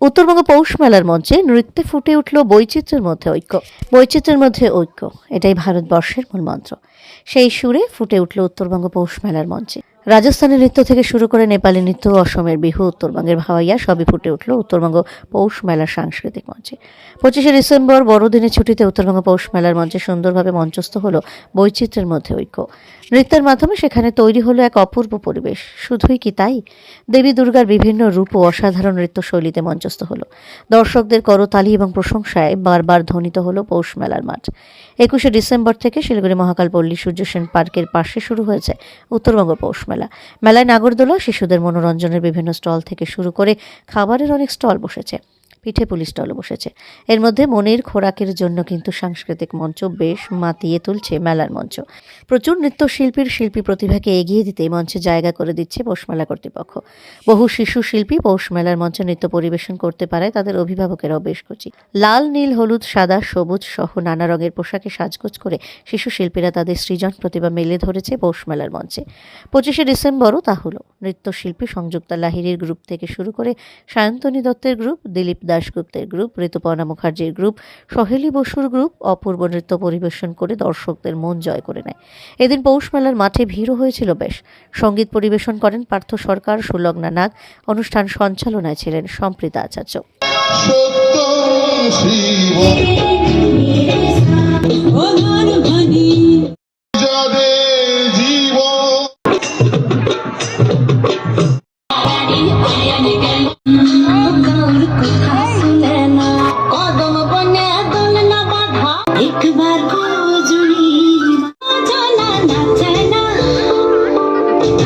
উত্তরবঙ্গ পৌষ মেলার মঞ্চে নৃত্যে ফুটে উঠল বৈচিত্র্যের মধ্যে ঐক্য। বৈচিত্র্যের মধ্যে ঐক্য, এটাই ভারতবর্ষের মূল মন্ত্র। সেই সুরে ফুটে উঠল উত্তরবঙ্গ পৌষ মেলার মঞ্চে। রাজস্থানের নৃত্য থেকে শুরু করে নেপালি নৃত্য অসমের বিহু, উত্তরবঙ্গের ভাওয়াইয়া সবই ফুটে উঠল উত্তরবঙ্গ পৌষ মেলার সাংস্কৃতিক মঞ্চে। পঁচিশে ডিসেম্বর বড়দিনের ছুটিতে উত্তরবঙ্গ পৌষ মেলার মঞ্চে সুন্দরভাবে মঞ্চস্থ হলো বৈচিত্র্যের মধ্যে ঐক্য। নৃত্যের মাধ্যমে সেখানে তৈরি হলো এক অপূর্ব পরিবেশ। শুধুই কি তাই? দেবী দুর্গার বিভিন্ন রূপ ও অসাধারণ নৃত্যশৈলীতে মঞ্চস্থ হলো। দর্শকদের করতালি এবং প্রশংসায় বারবার ধ্বনিত হলো পৌষ মেলার মাঠ। একুশে ডিসেম্বর থেকে শিলিগুড়ি মহাকাল পল্লী সূর্য সেন পার্কের পাশে শুরু হয়েছে উত্তরবঙ্গ পৌষ মেলা মেলায় নাগরদোলা শিশুদের মনোরঞ্জনের বিভিন্ন স্টল থেকে শুরু করে খাবারের অনেক স্টল বসেছে। পিঠে পুলি স্টলও বসেছে। এর মধ্যে মনের খোরাকের জন্য কিন্তু সাংস্কৃতিক মঞ্চ বেশ মাতিয়ে তুলছে মেলার মঞ্চ। প্রচুর নৃত্যশিল্পীর শিল্পী প্রতিভাকে এগিয়ে দিতে মঞ্চে জায়গা করে দিচ্ছে পৌষমেলা কর্তৃপক্ষ। বহু শিশু শিল্পী পৌষ মেলার মঞ্চে নৃত্য পরিবেশন করতে পারায় তাদের অভিভাবকেরাও বেশ খুশি। লাল, নীল, হলুদ, সাদা, সবুজ সহ নানা রঙের পোশাকে সাজগোজ করে শিশু শিল্পীরা তাদের সৃজন প্রতিভা মেলে ধরেছে পৌষ মেলার মঞ্চে। পঁচিশে ডিসেম্বরও তা হলো। নৃত্যশিল্পী সংযুক্তা লাহিড়ির গ্রুপ থেকে শুরু করে সায়ন্তনী দত্তের গ্রুপ, দিলীপ দাশগুপ্তের গ্রুপ ঋতুপর্ণা মুখার্জির গ্রুপ সহেলী বসুর গ্রুপ অপূর্ব নৃত্য পরিবেশন করে দর্শকদের মন জয় করে নেয় এদিন পৌষ মেলার মাঠে ভিড়ও হয়েছিল বেশ সংগীত পরিবেশন করেন পার্থ সরকার সুলগ্না নাগ অনুষ্ঠান সঞ্চালনায় ছিলেন সম্প্রীতা আচার্য শিব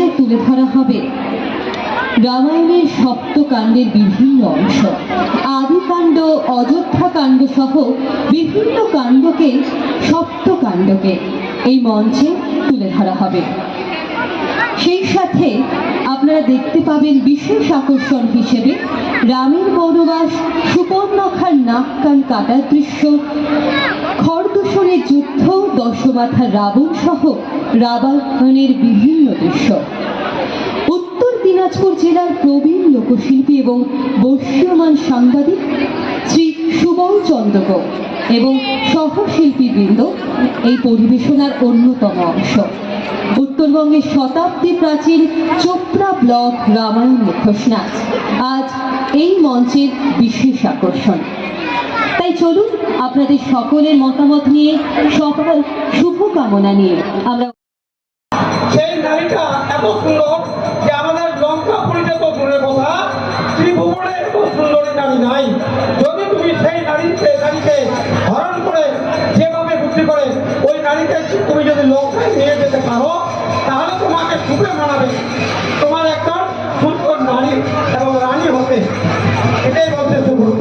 মঞ্চে তুলে ধরা হবে। রামায়ণের সপ্তকাণ্ডের বিভিন্ন অংশ, আদিকাণ্ড অযোধ্যা কাণ্ড সহ বিভিন্ন কাণ্ডকে সপ্তকাণ্ডকে এই মঞ্চে তুলে ধরা হবে। সেই সাথে আপনারা দেখতে পাবেন বিশেষ আকর্ষণ হিসেবে রামের বনবাস, সুপর্ণখার নাক কান কাটার দৃশ্য খরদূষণের যুদ্ধ দশমাথা রাবণ সহ রাবণের বিভিন্ন দৃশ্য। উত্তর দিনাজপুর জেলার প্রবীণ লোকশিল্পী এবং বর্ষীয়মান সাংবাদিক শ্রী সুবল চন্দ্রক এবং সহশিল্পীবৃন্দ এই পরিবেশনার অন্যতম অংশ। উত্তরবঙ্গের শতাব্দী প্রাচীন চোপড়া ব্লক রামায়ণ মুখোশ নাচ আজ এই মঞ্চের বিশেষ আকর্ষণ। তাই চলুন আপনাদের সকলের মতামত নিয়ে সকল শুভকামনা নিয়ে আমরা সেই নারীটা এত সুন্দর যে আমাদের লঙ্কা পুরীতে তো দূরের কথা, ত্রিভুবনে এত সুন্দরী নারী নাই। যদি তুমি সেই নারীকে নারীকে হরণ করে যেভাবে বুদ্ধি করে, ওই নারীকে তুমি যদি লঙ্কায় নিয়ে যেতে পারো, তাহলে তোমাকে সুখে মানাবে। তোমার একটা সুন্দর নারী এবং রানী হতে এটাই বলতে সুন্দর